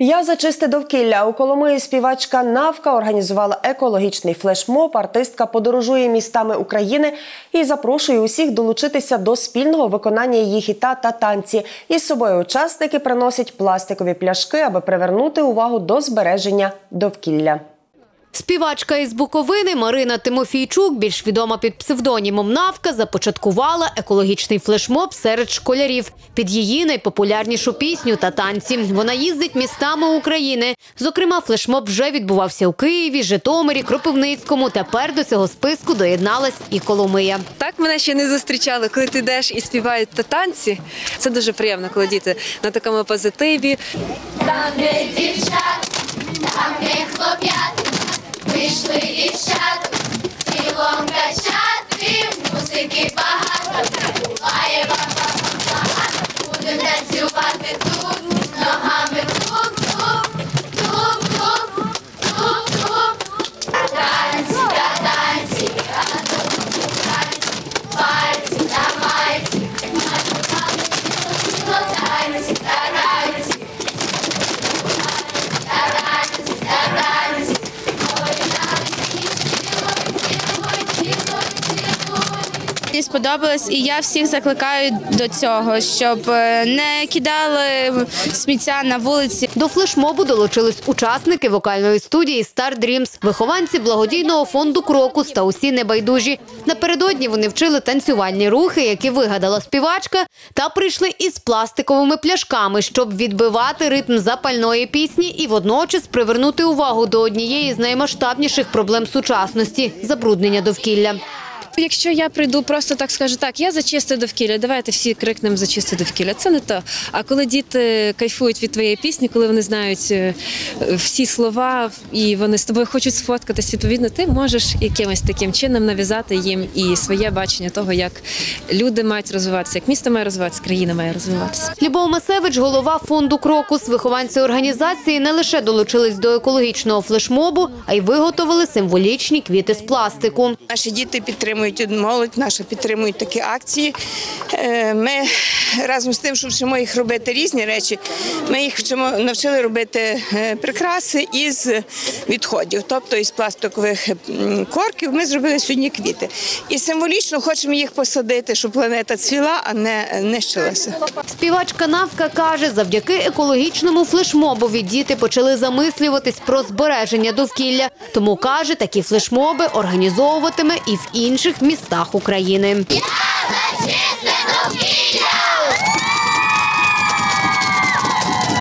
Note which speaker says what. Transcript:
Speaker 1: Я за чисте довкілля у Коломиї співачка Навка організувала екологічний флешмоб. Артистка подорожує містами України і запрошує усіх долучитися до спільного виконання її хіта та танці. Із собою учасники приносять пластикові пляшки, аби привернути увагу до збереження довкілля.
Speaker 2: Співачка із Буковини Марина Тимофійчук, більш відома під псевдонімом Навка, започаткувала екологічний флешмоб серед школярів під її найпопулярнішу пісню та танці. Вона їздить містами України. Зокрема, флешмоб вже відбувався у Києві, Житомирі, Кропивницькому. Тепер до цього списку доєдналась і Коломия.
Speaker 3: Так мене ще не зустрічали, коли ти йдеш і співають та танці. Це дуже приємно, коли діти на такому позитиві.
Speaker 4: Там, де дівчат, там, де хлоп'ят, вийшли дівчат,
Speaker 5: сподобалось, і я всіх закликаю до цього, щоб е, не кидали сміття на вулиці.
Speaker 2: До флешмобу долучились учасники вокальної студії Star Dreams, вихованці благодійного фонду Крокус та усі небайдужі. Напередодні вони вчили танцювальні рухи, які вигадала співачка, та прийшли із пластиковими пляшками, щоб відбивати ритм запальної пісні і водночас привернути увагу до однієї з наймасштабніших проблем сучасності забруднення довкілля.
Speaker 3: Якщо я прийду, просто так скажу, так, я за чисте довкілля, давайте всі крикнемо за чисте довкілля. Це не то. А коли діти кайфують від твоєї пісні, коли вони знають е, всі слова і вони з тобою хочуть сфоткатись, відповідно, ти можеш якимось таким чином нав'язати їм і своє бачення того, як люди мають розвиватися, як місто має розвиватися, країна має розвиватися.
Speaker 2: Любов Масевич, голова фонду Крокус, вихованці організації не лише долучились до екологічного флешмобу, а й виготовили символічні квіти з пластику.
Speaker 6: Наші діти підтримують молодь, наша підтримують такі акції. Е, Ми разом з тим, що вчимо їх робити різні речі, ми їх вчимо навчили робити е, прикраси із відходів, тобто із пластикових корків. Ми зробили сьогодні квіти. І символічно хочемо їх посадити, щоб планета цвіла, а не нищилася.
Speaker 2: Співачка Навка каже, завдяки екологічному флешмобові діти почали замислюватись про збереження довкілля. Тому каже, такі флешмоби організовуватиме і в інших містах України.
Speaker 4: Чисте довкілля!